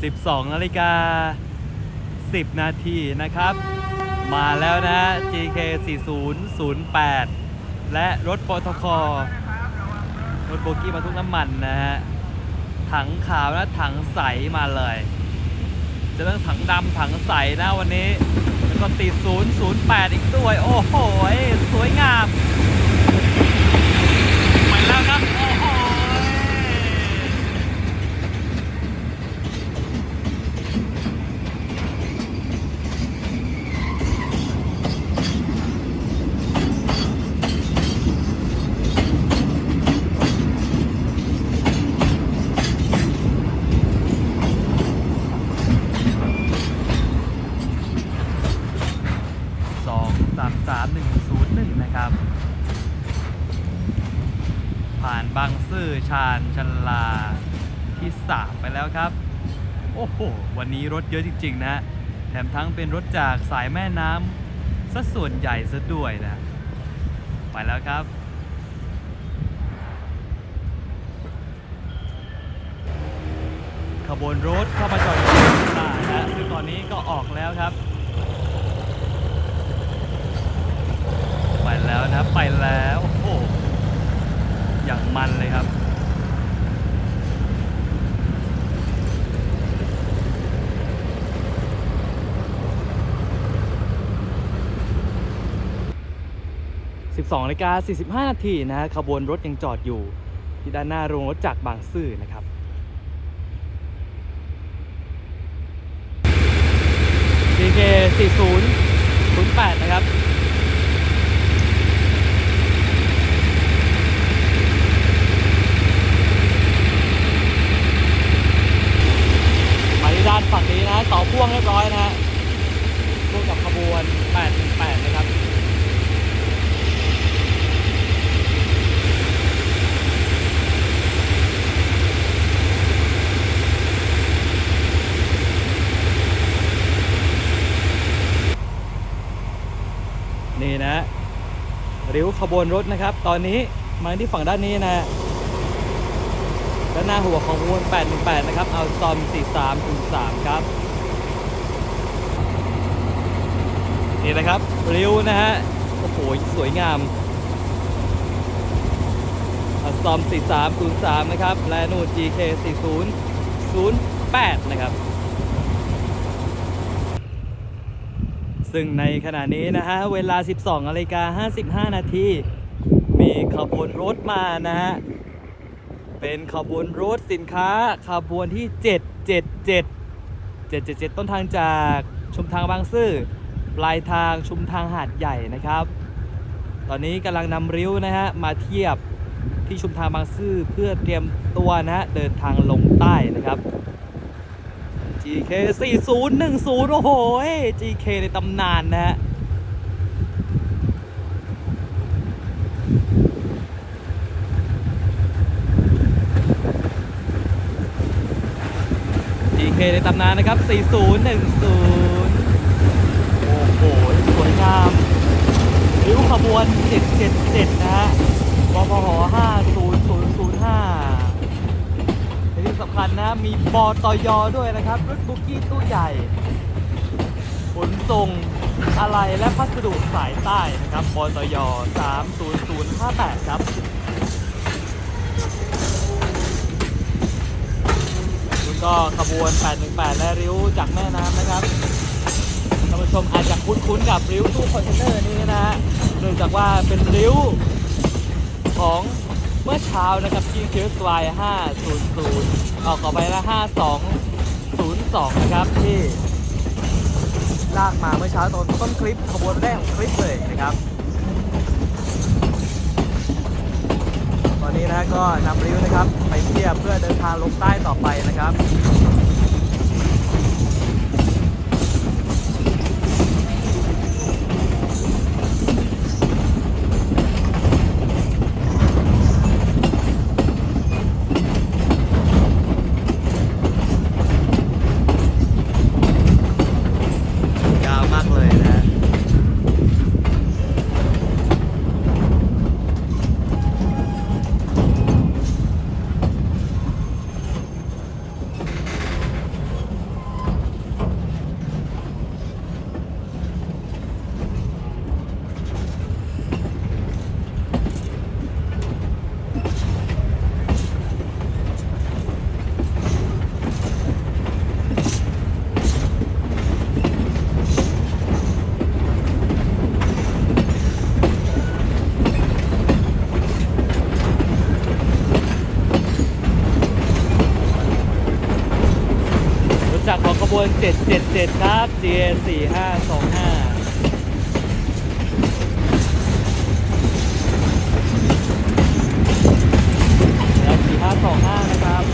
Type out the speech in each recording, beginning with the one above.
12นาฬิกา 10 นาทีนะครับ มาแล้วนะ GK 4008 และรถปตทรถโบกี้บรรทุกน้ำมันนะฮะ ถังขาวและถังใสมาเลย จะเรื่องถังดำถังใสนะวันนี้ แล้วก็ 4008 อีกด้วย โอ้โห สวยงามไปแล้วครับ โอ้โห สองสามสามหนึ่งศูนย์หนึ่งนะครับ ผ่านบางซื่อ ชาญชนลาที่สามไปแล้วครับ โอ้โห วันนี้รถเยอะจริง ๆ นะ แถมทั้งเป็นรถจากสายแม่น้ำซะส่วนใหญ่ซะด้วยนะ ไปแล้วครับ ขบวนรถเข้ามาจอดที่ตลาดนะซึ่งตอนนี้ก็ออกแล้วครับ ไปแล้วนะ ไปแล้ว โอ้โหอย่างมันเลยครับ 12นาฬิกา45 นาทีนะฮะขบวนรถยังจอดอยู่ ที่ด้านหน้าโรงรถจากบางซื่อนะครับ DK 4008 นะครับไปที่ด้านฝั่งนี้นะต่อพ่วงเรียบร้อยนะฮะพ่วงกับขบวน 818 นะครับ นี่นะริ้วขบวนรถนะครับ ตอนนี้มาที่ฝั่งด้านนี้นะด้านหน้าหัวของขบวน 818 นะครับ เอาซอม 43ถึง3ครับ นี่นะครับ ริ้วนะฮะ โอ้โห สวยงามอาซอม 43 0 3 นะครับ และนู่น GK 40 08 นะครับ ซึ่งในขณะนี้นะฮะเวลา 12นาฬิกา55 นาทีมีขบวนรถมานะฮะเป็นขบวนรถสินค้าขบวนที่ 777 777 ต้นทางจากชุมทางบางซื่อปลายทางชุมทางหาดใหญ่นะครับ ตอนนี้กำลังนำริ้วนะฮะมาเทียบที่ชุมทางบางซื่อเพื่อเตรียมตัวนะฮะเดินทางลงใต้นะครับ GK 4010 โอ้โห GK ในตำนานนะฮะ GK ในตำนานนะครับ 4010 โอ้โห สวยงามริ้วขบวน 777 นะฮะวพห50 และที่สำ คัญนะ มีบอตอยอด้วยนะครับ รถบุกี้ตู้ใหญ่ ขนส่งอะไรและพัสดุสายใต้นะครับบอตอย30058 ครับแล้วก็ขบวน 818 และริ้วจากแม่น้ำนะครับท่านผู้ชมอาจจะคุ้นๆกับริ้วตู้คอนเทนเนอร์นี้นะฮะเนื่องจากว่าเป็นริ้วของ เมื่อเช้านะครับที่คิวสาย500ออกออกไปละ5202 นะครับที่ลากมาเมื่อเช้าตอนต้นคลิปขบวนแรกของคลิปเลยนะครับ ตอนนี้นะก็นำริ้วนะครับ ไปเทียบเพื่อเดินทางลงใต้ต่อไปนะครับ จากรของขบวน 777 ครับ GA 4525แล้ว4525 นะครับ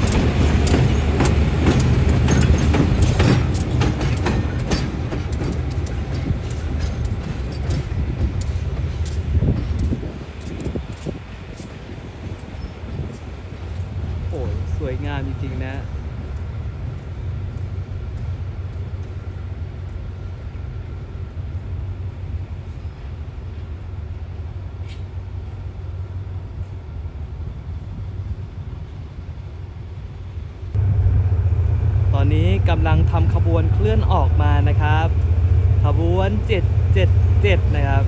โอ้ยสวยงามจริงๆนะ ต อนนี้กำลังทำขบวนเคลื่อนออกมานะครับ ขบวน 777 นะครับ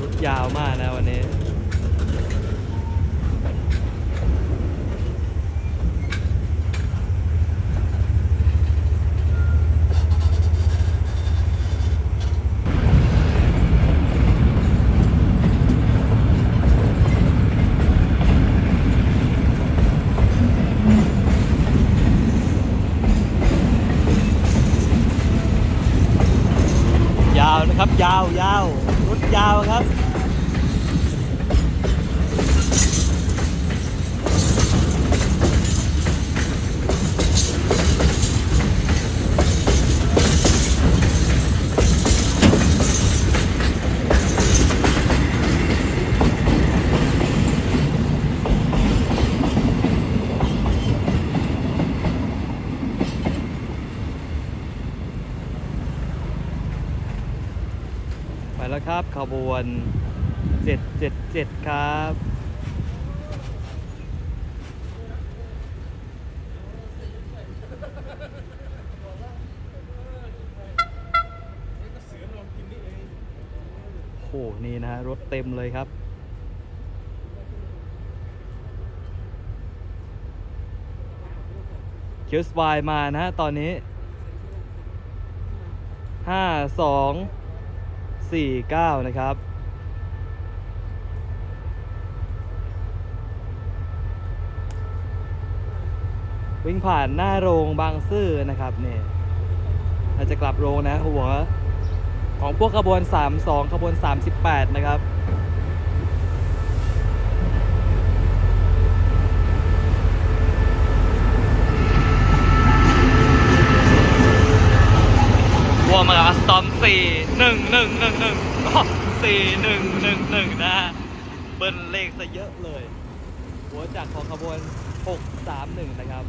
รุดยาวมากนะวันนี้ ยาวนะครับ ยาวยาวรุดยาวครับ ไป แล้วครับขบวน 777 ครับโอ้โหนี่นะฮะรถเต็มเลยครับคิวสวายมานะฮะตอนนี้ห้า สองสี่เก้านะครับ วิ่งผ่านหน้าโรงบางซื่อนะครับเนี่ยเราจะกลับโรงนะหัวของพวกขบวน 32 ขบวน 38 นะครับวัวมา ตอมสี่หนึ่งหนึ่งหนึ่งหนึ่งสี่หนึ่งหนึ่งหนึ่งนะเบิ้ลเลขซะเยอะเลย หัวจักรของขบวน631นะครับ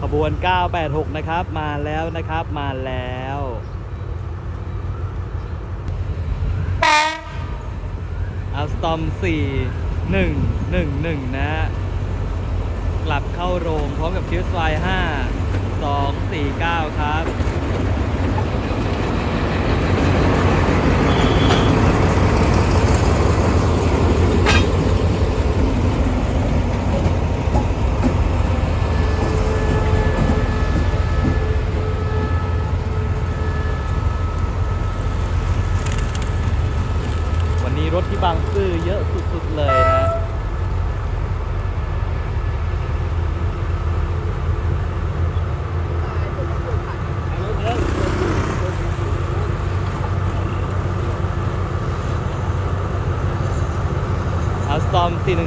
ขบวน 986 นะครับ มาแล้วนะครับ มาแล้ว อัลสตอม4 1 1 1 นะฮะ กลับเข้าโรงพร้อมกับคิวสไฟ5 2 4 9 ครับ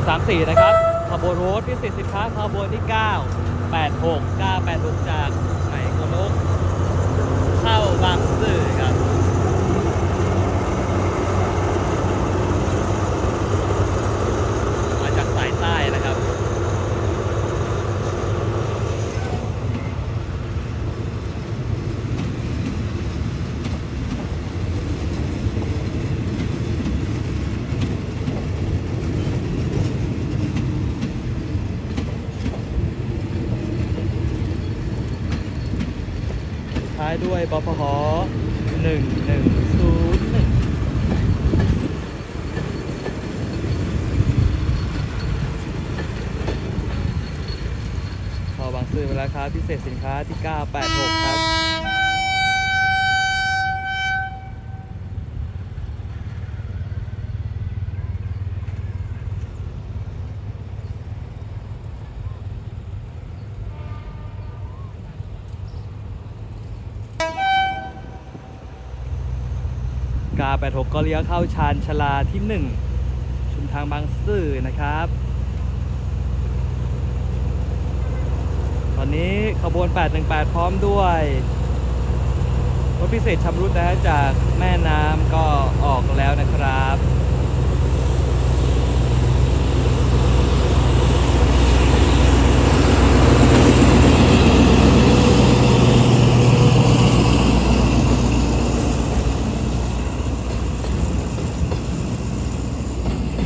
สามสี่นะครับขบวนรูทที่ 40ค้าขบวนที่เก้าแปดหกเ9 86 986 986 ครับ กา86ก็เลี้ยวเข้าชานชลาที่ 1 ชุมทางบางซื่อนะครับ ตอนนี้ขบวน 818 พร้อมด้วยรถพิเศษชำรุดนะฮะจากแม่น้ำก็ออกแล้วนะครับ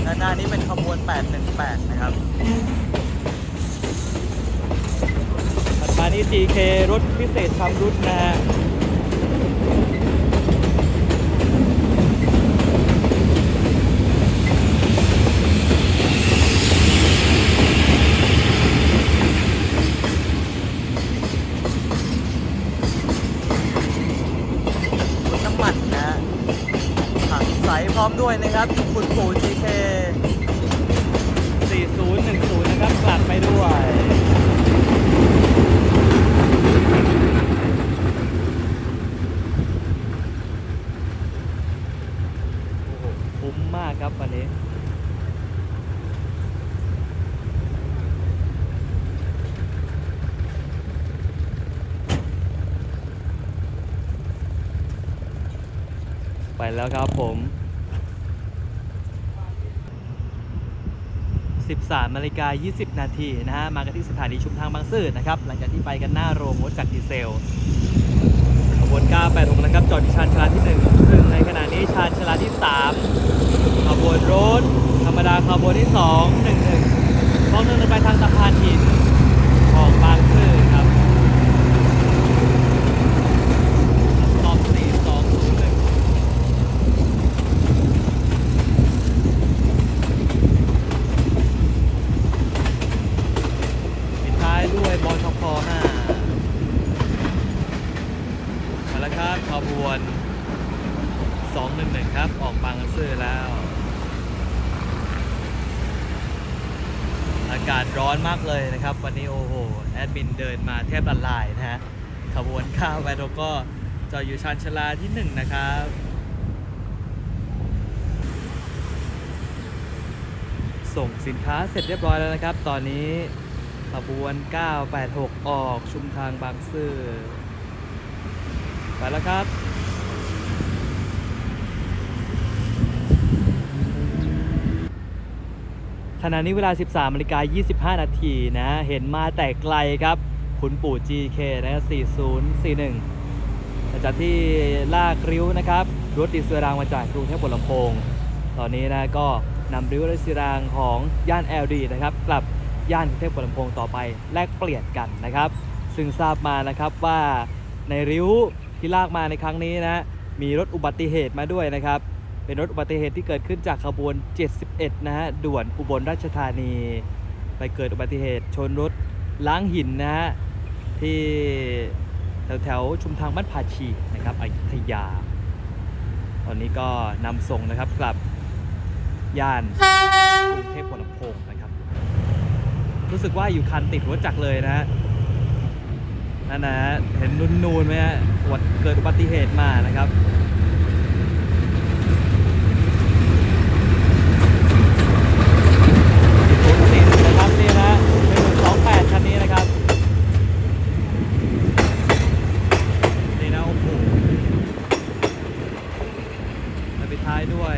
ด้านหน้านี้เป็นขบวน 818 นะครับานี้ GK รถพิเศษชำรุดนะฮะรถน้ำมันนะฮะถังใสพร้อมด้วยนะครับคุณปู่ GK 4010 นะครับกลับไปด้วย โอ้โห คุ้มมากครับวันนี้ ไปแล้วครับผม 13นาฬิกา20 นาทีนะฮะ มากันที่สถานีชุมทางบางซื่อนะครับ หลังจากที่ไปกันหน้าโรงรถจักรดีเซลขบวน 986 นะครับ จอดที่ชานชาลาที่ 1 ซึ่งในขณะนี้ชานชาลาที่ 3 ขบวนรถ ธรรมดาขบวนที่ 2 1 1ต้องเดินไปทางสะพานหินของบางซื่อครับรอบ4 2 0 1 ปิ ด้วยบอชพ5มาแล้วครับขบวน 211 ครับ ออกบางซื่อแล้ว อากาศร้อนมากเลยนะครับ วันนี้โอ้โห แอดมินเดินมาแทบละลายนะฮะ ขบวนข้าวไปเรก็จอดอยู่ชานชาลาที่ 1 นะครับส่งสินค้าเสร็จเรียบร้อยแล้วนะครับ ตอนนี้ ขบวน 986 ออกชุมทางบางซื่อไปแล้วครับขณะนี้เวลา 13นาฬิกา25 นาทีนะ เห็นมาแต่ไกลครับ คุณปู่ GK นะ4041หลังจากที่ลากริ้วนะครับ รถดีเซลรางมาจากกรุงเทพบลำโพง ตอนนี้นะก็นำริ้วรถดีเซลรางของย่าน LD นะครับ กลับ ย่านกรุงเทพบลำโพงต่อไปแลกเปลี่ยนกันนะครับ ซึ่งทราบมานะครับว่าในริ้วที่ลากมาในครั้งนี้นะมีรถอุบัติเหตุมาด้วยนะครับ เป็นรถอุบัติเหตุที่เกิดขึ้นจากขบวน 71 นะฮะด่วนอุบลราชธานี ไปเกิดอุบัติเหตุชนรถล้างหินนะฮะที่แถวแถวๆชุมทางบ้านผาชีนะครับอยุธยา ตอนนี้ก็นำส่งนะครับกลับย่านกรุงเทพหัวลำโพง รู้สึกว่าอยู่คันติดรถจักรเลยนะฮะนั่นนะฮะเห็นนูนๆไหมฮะอุบัติเกิดอุบัติเหตุมานะครับ ศูนย์สี่นะครับนี่นะหนึ่งสองแปดคันนี้นะครับ นี่นะโอ้โหและปิดท้ายด้วย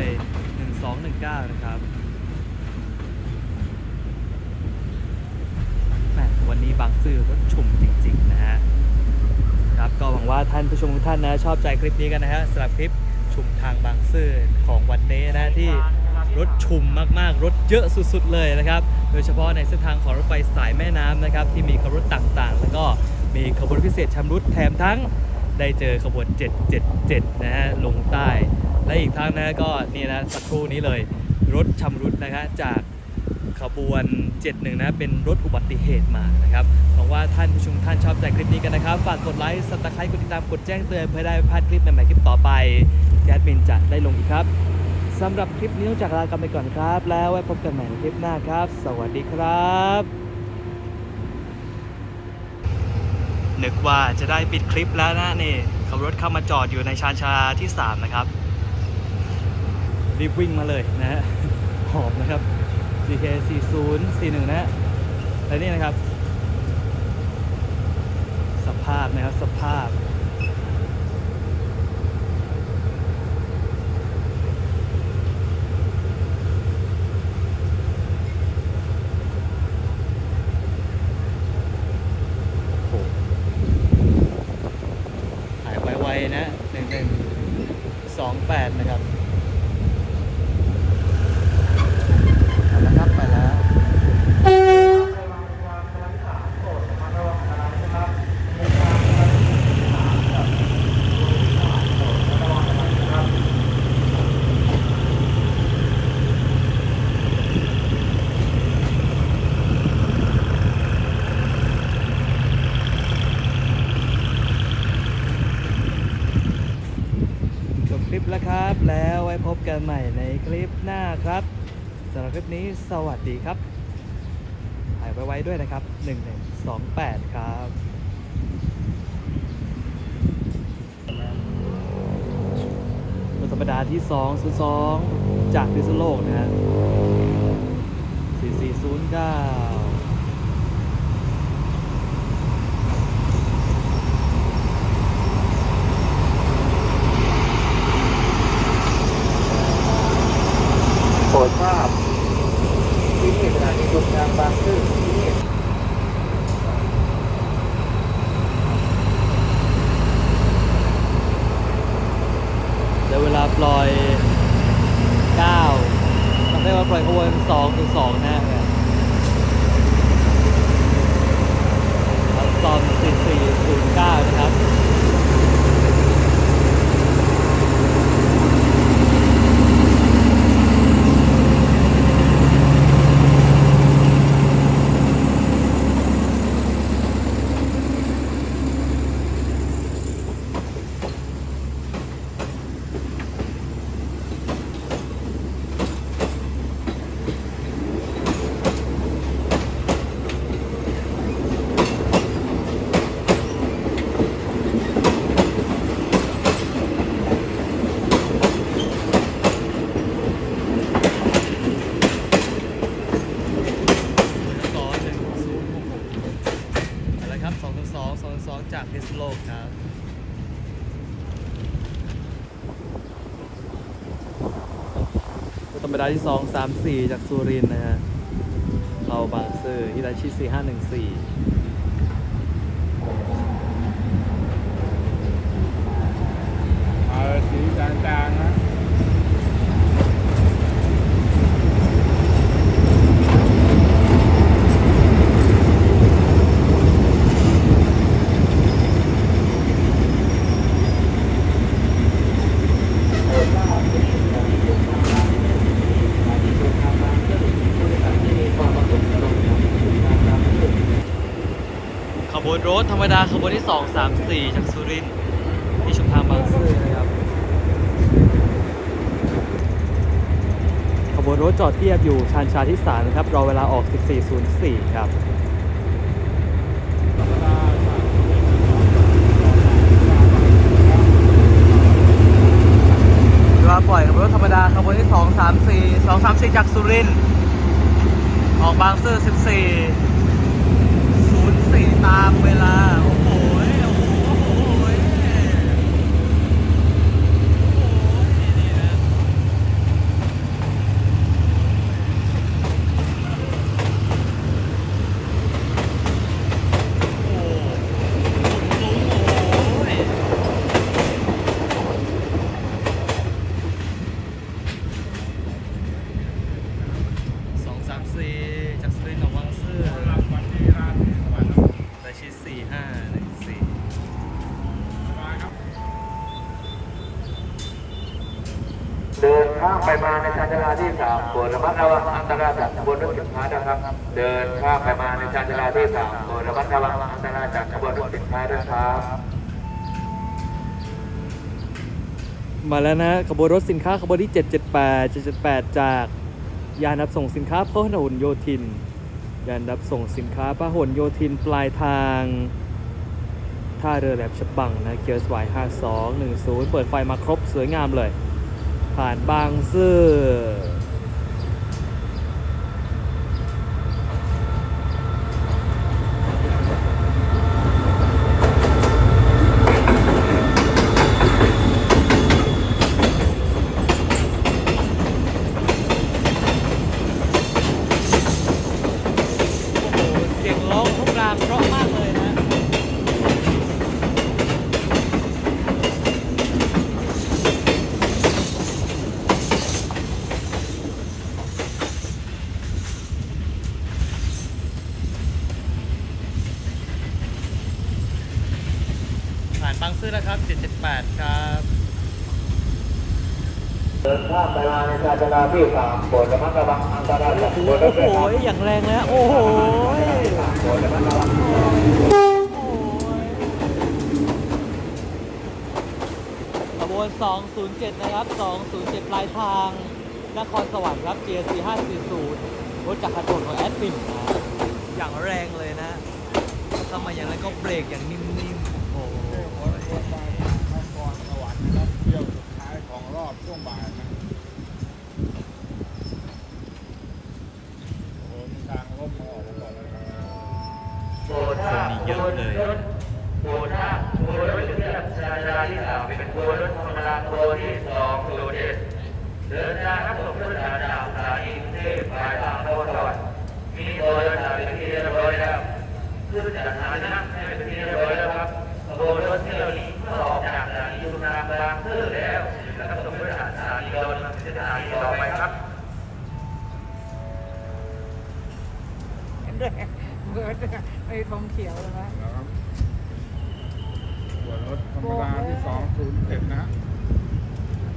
หนึ่งสองหนึ่งเก้านะครับแหมวันนี้บางซื่อรถชุ่มจริง ๆ นะฮะ ครับก็หวังว่าท่านผู้ชมทุกท่านนะ ชอบใจคลิปนี้กันนะฮะสำหรับคลิปชุมทางบางซื่อของวันนี้นะที่รถชุมมากๆ รถเยอะสุดๆเลยนะครับ โดยเฉพาะในเส้นทางของรถไฟสายแม่น้ำนะครับ ที่มีขบวนต่างๆ แล้วก็มีขบวนพิเศษชำรุดแถมทั้งได้เจอขบวน 777 นะฮะลงใต้ และอีกทั้งนะก็นี่นะสักครู่นี้เลย รถชำรุดนะฮะจาก ขบวน 71 นะ เป็นรถอุบัติเหตุมานะครับหวังว่าท่านผู้ชมท่านชอบใจคลิปนี้กันนะครับ ฝากกดไลค์สับตะไคร้กดติดตามกดแจ้งเตือนเพื่อได้ไม่พลาดคลิปใหม่ๆคลิปต่อไปที่แอดมินจะได้ลงอีกครับสำหรับคลิปนี้ต้องจากลากันไปก่อนครับ แล้วไว้พบกันใหม่ในคลิปหน้าครับ สวัสดีครับ นึกว่าจะได้ปิดคลิปแล้วนะนี่ขับรถเข้ามาจอดอยู่ในชานชาลาที่ 3 นะครับ รีบวิ่งมาเลยนะฮะหอบนะครับ DK 40 41นะฮะและนี่นะครับ สภาพนะครับ สภาพ โอ้โหหายไวๆนะหนึ่งหนึ่งสองแปดนะครับเอาละครับไปแล้ว จบคลิป แล้วไว้พบกันใหม่ในคลิปหน้าครับสำหรับคลิปนี้สวัสดีครับถ่ายไว้ด้วยนะครับ 1128 ครับรถธรรมดาที่ 202 จากพิษโลกนะฮะ4409 โปรดทราบที่นี่สถานีชุมทางบางซื่อที่นี่ เดี๋ยวเวลาปล่อย 9ทำได้ว่า ปล่อยขบวน2ถึง2นะฮะตอน4409 นะครับ สองหนึ่งศูนย์หกหกอะไรครับสองสองสองสองจากพิษณุ โลกครับรถธรรมดาที่สองสามสี่จากสุรินทร์นะฮะเข้าบางซื่อฮิตาชิสี่ห้าหนึ่งสี่เอาสีจางๆนะ บวนรถธรรมดาขบวนที่สองสามสี่จากสุรินทร์ที่ชุมทางบางซื่อนะครับ ขบวนรถจอดเทียบอยู่ชานชาที่สามนะครับ รอเวลาออก 14.04 ครับเวลาปล่อยขบวนรถธรรมดาขบวนที่ 2 3 4 2 3 4 จากสุรินทร์ออกบางซื่อ14 สี่ตามเวลาโอ้โหโอ้โหโอ้โหโอ้โหนี่นะโอ้โหโอ้โห สองสามสี่จากสุรินทร์หนองวังซื่อราชีสี่ห้า ไปมาในชานชาลาที่ สามโปรระมัดระวังอันตรายจากขบวนรถสินค้าด้วยครับ เดินข้ามไปมาในชานชาลาที่สามโปรดระมัดระวังอันตรายจากขบวนรถสินค้าด้วยครับมาแล้วนะขบวนรถสินค้าขบวนที่ 778 778 จากยานรับส่งสินค้าพหลโยธิน ยานรับส่งสินค้าพหลโยธินปลายทางท่าเรือแหลมฉบังนะเกียร์สวาย5210 เปิดไฟมาครบสวยงามเลย ผ่านบางซื่อ โอ้โห เสียงร้องทุกรามเพราะมากเลยนะ ผ่านบางซื่อแล้วครับ 778 ครับเดินข้ามไปมาในชานชาลาที่สามโปรดระมัดระวังอันตรายจากขบวนรโอ้ถโหด้วยครับอย่างแรงแล้ว โอ้โหโปรดระมัดระวังขบวน 207 นะครับ 207 ปลายทาง นครสวรรค์ครับ GC 540รถจักรยานของแอดมินนะอย่างแรงเลยนะทำไมอย่างไรก็เบรกอย่างนิ่มๆ โอ้โห รถไฟนครสวรรค์นะครับเที่ยวสุดท้ายข อบช่วงบ่ายนะโอ้มีทางล่มมาออกมาก่อนเลยครับโปรดห้ามคนนี้เยอะเลยโปรดห้าโปรดรถที่ชานชาลาที่สามเป็นโปรถธรรมดาโปรดที่สองโปรดเอ็ดเดินทางรับส่งผู้โดารจากสถานีกรุงเทพปลายทางนครสวรรค์มีโดยสถานีเป็นที่เรียบร้อยแล้วขึ้นจากสถานีให้เป็นที่เรียบร้อยแล้วครับโปรดรถเที่ยวนี้เมื่อออกจากสถานีสุนทรบางซื่อแล้ว ต่อไปครับเบิร์ดไอ้ธงเขียวเลยนะนะครับส่วนรถธรรมดาที่207นะฮะ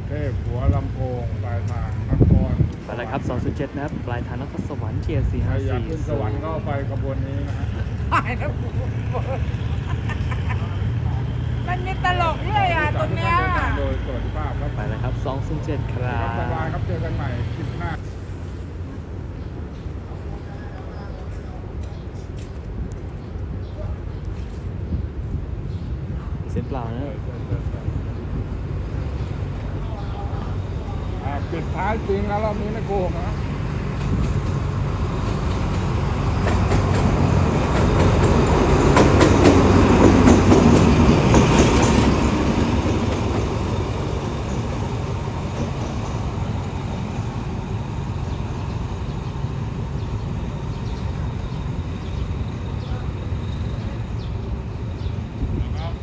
เทพหัวลำโพงปลายทางนครไปเลยครับ207นะครับปลายทางนครสวรรค์ GC ใครอยากขึ้นสวรรค์ก็ไปขบวนนี้นะฮะตายแล้ว มันมีตลกด้วยอะตรงเนี้ยโดยสวัสดิภาพครับไปเลยครับ207ครัครับบ๊ายบายบ ครับเจอกันใหม่คลิปหน้าเส้นเปล่านะอ่าปิดท้ายจริงแล้วรอบนี้ไม่โกงนะนะครับ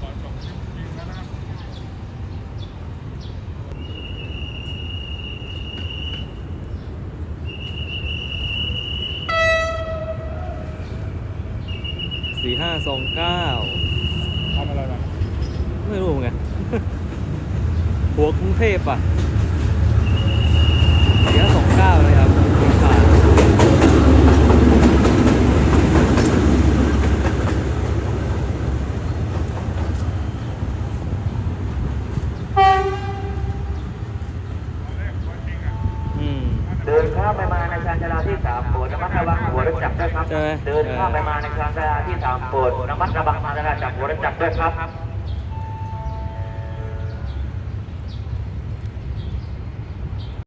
ก่อนจบคลิปจริงแล้วนะครับ 4529ทำอะไรมาไม่รู้ไง หัวกรุงเทพอะเสียสองเก้าเลยครับถึงขาดอืม เดินข้ามไปมาในชานชาลาที่สามโปรดระมัดระวังหัวรถจักรด้วยครับ ใช่ไหม เดินข้ามไปมาในชานชาลาที่สามโปรดระมัดระวังอันตรายจากหัวรถจักรด้ วยครับ